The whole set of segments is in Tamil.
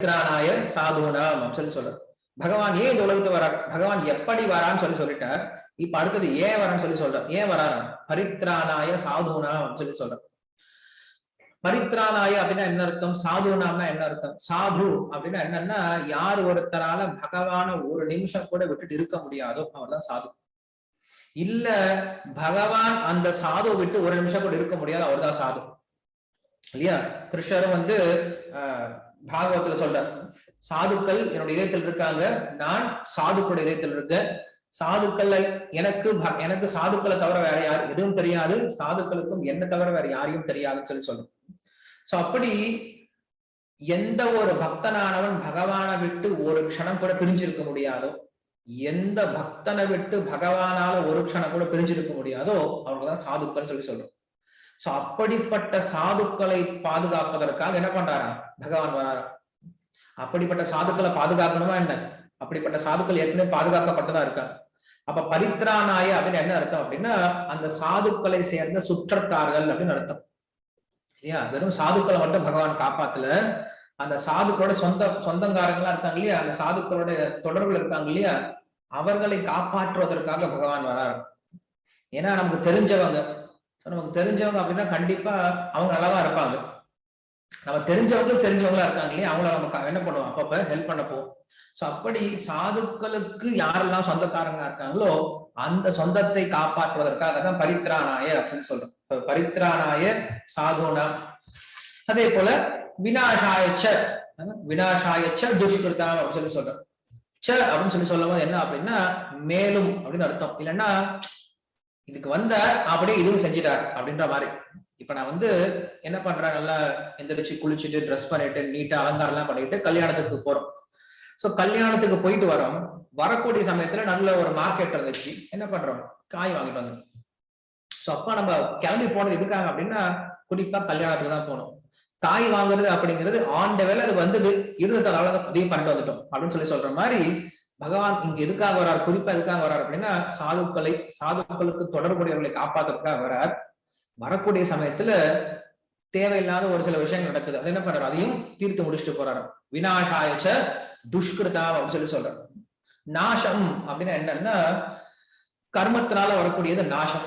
பரித்ராணாய சாதுனாம் அப்படின்னு சொல்லி பகவான் ஏன் இந்த உலகத்துக்கு வரா பகவான் எப்படி வரான்னு சொல்லி சொல்லிட்டார். இப்ப அடுத்தது ஏன் வரான்னு சொல்லி சொல்றார். ஏன் வராராம் பரித்ராணாய சாதுனா சொல்லி சொல்றார். பரித்ராணாய அப்படின்னா என்ன அர்த்தம்? சாதுனாம்னா என்ன அர்த்தம்? சாது அப்படின்னா என்னன்னா யார் ஒருத்தரால பகவான ஒரு நிமிஷம் கூட விட்டுட்டு இருக்க முடியாதோ அவர்தான் சாது. இல்ல பகவான் அந்த சாது விட்டு ஒரு நிமிஷம் கூட இருக்க முடியாது அவர்தான் சாது. இல்லையா? கிருஷ்ணரும் வந்து ஆஹ் பாகவத்துல சொல்ற சாதுக்கள் என்னுடைய இதயத்தில் இருக்காங்க நான் சாதுக்களுடைய இதயத்தில் இருக்கேன் சாதுக்களை எனக்கு ப- எனக்கு சாதுக்களை தவிர வேற யார் எதுவும் தெரியாது சாதுக்களுக்கும் என்ன தவிர வேற யாரையும் தெரியாதுன்னு சொல்லி சொல்லும் சோ அப்படி எந்த ஒரு பக்தனானவன் பகவானை விட்டு ஒரு க்ஷணம் கூட பிரிஞ்சிருக்க முடியாதோ எந்த பக்தனை விட்டு பகவானால ஒரு க்ஷணம் கூட பிரிஞ்சிருக்க முடியாதோ அவங்கதான் சாதுக்கள் சொல்லி சொல்றோம். சோ அப்படிப்பட்ட சாதுக்களை பாதுகாப்பதற்காக என்ன பண்றாராம் பகவான் வராரா. அப்படிப்பட்ட சாதுக்களை பாதுகாக்கணுமா என்ன? அப்படிப்பட்ட சாதுக்கள் ஏற்கனவே பாதுகாக்கப்பட்டதா இருக்காங்க. அப்ப பரித்ரானாய அப்படின்னு என்ன அர்த்தம் அப்படின்னா அந்த சாதுக்களை சேர்ந்த சுற்றத்தார்கள் அப்படின்னு அர்த்தம். இல்லையா? வெறும் சாதுக்களை மட்டும் பகவான் காப்பாத்தல. அந்த சாதுக்களோட சொந்த சொந்தங்காரங்களா இருக்காங்க இல்லையா? அந்த சாதுக்களோட தொடர்புல இருக்காங்க இல்லையா? அவர்களை காப்பாற்றுவதற்காக பகவான் வரார். ஏன்னா நமக்கு தெரிஞ்சவங்க ஸோ நமக்கு தெரிஞ்சவங்க அப்படின்னா கண்டிப்பா அவங்க நல்லா இருப்பாங்க. நம்ம தெரிஞ்சவங்களும் தெரிஞ்சவங்களா இருக்காங்க இல்லையா? அவங்கள நம்ம என்ன பண்ணுவோம்? அப்பப்ப ஹெல்ப் பண்ண போவோம். ஸோ அப்படி சாதுக்களுக்கு யாரெல்லாம் சொந்தக்காரங்க இருக்காங்களோ அந்த சொந்தத்தை காப்பாற்றுவதற்காக தான் பரித்ராணாய அப்படின்னு சொல்றோம். பரித்ராணாய சாதுனா. அதே போல வினாசாயச்ச அஹ் வினாசாயச்ச துஷ்கிருதாம் அப்படின்னு சொல்லி சொல்றோம். ச அப்படின்னு சொல்லி சொல்லும் போது என்ன அப்படின்னா மேலும் அப்படின்னு அர்த்தம். இல்லைன்னா இதுக்கு வந்த அப்படியே இதுவும் செஞ்சிட்டார் அப்படின்ற மாதிரி. இப்ப நான் வந்து என்ன பண்றேன் நல்லா எந்திரிச்சு குளிச்சுட்டு ட்ரெஸ் பண்ணிட்டு நீட்டா அலங்காரம் எல்லாம் பண்ணிட்டு கல்யாணத்துக்கு போறோம். சோ கல்யாணத்துக்கு போயிட்டு வரோம். வரக்கூடிய சமயத்துல நல்ல ஒரு மார்க்கெட் இருந்துச்சு என்ன பண்றோம்? காய் வாங்கிட்டு வந்தோம் சோ அப்பா நம்ம கிளம்பி போனது எதுக்காக அப்படின்னா குறிப்பா கல்யாணத்துக்கு தான் போகணும் காய் வாங்குறது அப்படிங்கிறது ஆண்ட வேலை அது வந்தது. இருந்ததால அதையும் பண்ணிட்டு வந்துட்டோம் அப்படின்னு சொல்லி சொல்ற மாதிரி பகவான் இங்க எதுக்காக வரார் குறிப்பா எதுக்காக வர்றார் அப்படின்னா சாதுக்களை சாதுக்களுக்கு தொடர்புடையவர்களை காப்பாத்துறதுக்காக வரார் வரக்கூடிய சமயத்துல தேவையில்லாத ஒரு சில விஷயங்கள் நடக்குது. அது என்ன பண்றாரு? அதையும் தீர்த்து முடிச்சுட்டு போறாரு. வினாஷாயச்ச துஷ்கிருதா அப்படின்னு சொல்லி சொல்றாரு. நாசம் அப்படின்னா என்னன்னா கர்மத்தினால வரக்கூடியது நாசம்.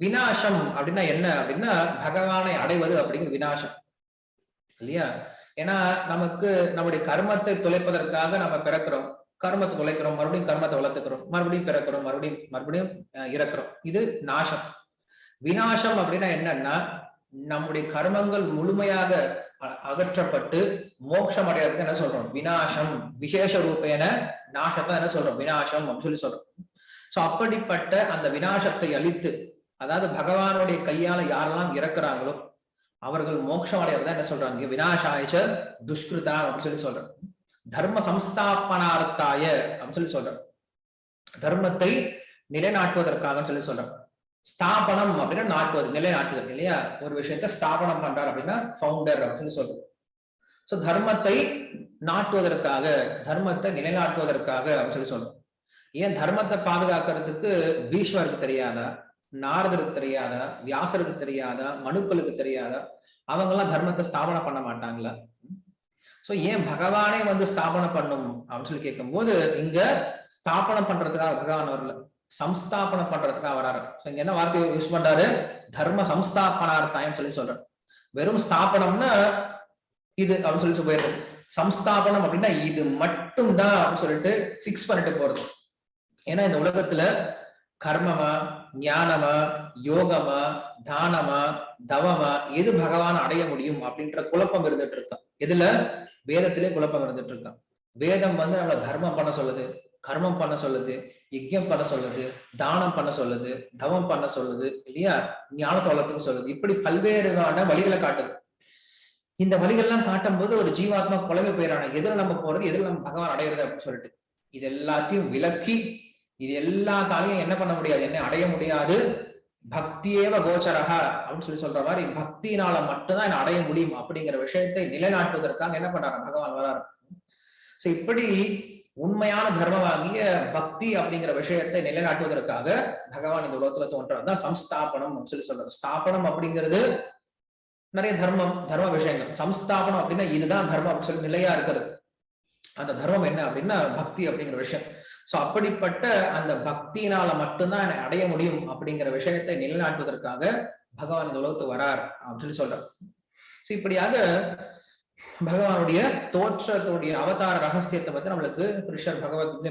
வினாசம் அப்படின்னா என்ன அப்படின்னா பகவானை அடைவது அப்படிங்கிற வினாசம் இல்லையா? ஏன்னா நமக்கு நம்முடைய கர்மத்தை துளைப்பதற்காக நம்ம பிறக்கிறோம். கர்மத்தை தொலைக்கிறோம் மறுபடியும் கர்மத்தை வளர்த்துக்கிறோம் மறுபடியும் பிறக்கிறோம் மறுபடியும் மறுபடியும் இறக்குறோம். இது நாசம். விநாசம் அப்படின்னா என்னன்னா நம்முடைய கர்மங்கள் முழுமையாக அகற்றப்பட்டு மோட்சம் அடையறதுக்கு என்ன சொல்றோம்? வினாசம் விசேஷ ரூபேன நாசத்தை என்ன சொல்றோம்? வினாசம் அப்படின்னு சொல்லி சொல்றோம். சோ அப்படிப்பட்ட அந்த வினாசத்தை அழித்து அதாவது பகவானுடைய கையால யாரெல்லாம் இறக்குறாங்களோ அவர்கள் மோட்சம் அடையறதா என்ன சொல்றாங்க? இங்க வினாசாயச்ச துஷ்கிருதா அப்படின்னு சொல்லி சொல்றாங்க. தர்ம சம்ஸ்தாபனார்த்தாய அப்படின்னு சொல்லி சொல்றேன் தர்மத்தை நிலைநாட்டுவதற்காக சொல்லி சொல்றோம். ஸ்தாபனம் அப்படின்னா நாட்டுவது நிலைநாட்டுதல் இல்லையா? ஒரு விஷயத்த ஸ்தாபனம் பண்றார் அப்படின்னா ஃபவுண்டர் அப்படின்னு சொல்றோம். சோ தர்மத்தை நாட்டுவதற்காக தர்மத்தை நிலைநாட்டுவதற்காக அப்படின்னு சொல்லி சொல்றோம். ஏன் தர்மத்தை பாதுகாக்கிறதுக்கு பீஷ்வருக்கு தெரியாதா? நாரதருக்கு தெரியாதா? வியாசருக்கு தெரியாதா? மனுக்களுக்கு தெரியாதா? அவங்க எல்லாம் தர்மத்தை ஸ்தாபனம் பண்ண மாட்டாங்களா? சோ ஏன் பகவானே வந்து ஸ்தாபனம் பண்ணும்? அப்படின்னு சொல்லி கேட்கும்போது இங்க ஸ்தாபனம் பண்றதுக்காக பகவான் வரல. சம்ஸ்தாபனம் பண்றதுக்காக வராரு. இங்க என்ன வார்த்தை யூஸ் பண்றாரு? தர்ம சம்ஸ்தாபனார்த்தாயம் சொல்லி சொல்றாரு. வெறும் ஸ்தாபனம்னா இது அப்படின்னு சொல்லிட்டு போயிடுறது சம்ஸ்தாபனம் அப்படின்னா இது மட்டும் தான் அப்படின்னு சொல்லிட்டு பிக்ஸ் பண்ணிட்டு போறது. ஏன்னா இந்த உலகத்துல கர்மமா ஞானமா யோகமா தானமா தவமா எது பகவான் அடைய முடியும் அப்படின்ற குழப்பம் இருந்துட்டு இருக்கான் எதுல? வேதத்திலே குழப்பம் இருந்துட்டு இருக்கான். வேதம் வந்து நம்மள தர்மம் பண்ண சொல்லுது கர்மம் பண்ண சொல்லுது யஜ்யம் பண்ண சொல்லுது தானம் பண்ண சொல்லுது தவம் பண்ண சொல்லுது இல்லையா? ஞானத்தை வளர்த்துக்க சொல்லுது. இப்படி பல்வேறுமான வழிகளை காட்டுது. இந்த வழிகள்லாம் காட்டும் போது ஒரு ஜீவாத்மா குழம்பு போயிடான எதிர நம்ம போறது எதிர நம்ம பகவான் அடையிறது அப்படின்னு சொல்லிட்டு. இது எல்லாத்தையும் விளக்கி இது எல்லாத்தாலையும் என்ன பண்ண முடியாது என்ன அடைய முடியாது பக்தியேவ கோச்சரகா அப்படின்னு சொல்லி சொல்ற மாதிரி பக்தியினால மட்டும்தான் என்ன அடைய முடியும் அப்படிங்கிற விஷயத்தை நிலைநாட்டுவதற்காக என்ன பண்றாரு? பகவான் வராரு. சோ இப்படி உண்மையான தர்மமாகிய பக்தி அப்படிங்கிற விஷயத்தை நிலைநாட்டுவதற்காக பகவான் இந்த உலகத்துல தோன்றது தான் சம்ஸ்தாபனம் அப்படின்னு சொல்லி சொல்றாரு. ஸ்தாபனம் அப்படிங்கிறது நிறைய தர்மம் தர்ம விஷயங்கள். சம்ஸ்தாபனம் அப்படின்னா இதுதான் தர்மம் அப்படின்னு சொல்லி நிலையா இருக்கிறது. அந்த தர்மம் என்ன அப்படின்னா பக்தி அப்படிங்கிற விஷயம். சோ அப்படிப்பட்ட அந்த பக்தியினால மட்டும்தான் என்னை அடைய முடியும் அப்படிங்கிற விஷயத்தை நிலைநாட்டுவதற்காக பகவான் இந்த உலகத்துக்கு வரார் அப்படின்னு சொல்றார். சோ இப்படியாக பகவானுடைய தோற்றத்துடைய அவதார ரகசியத்தை பத்தி நம்மளுக்கு கிருஷ்ணர் பகவத்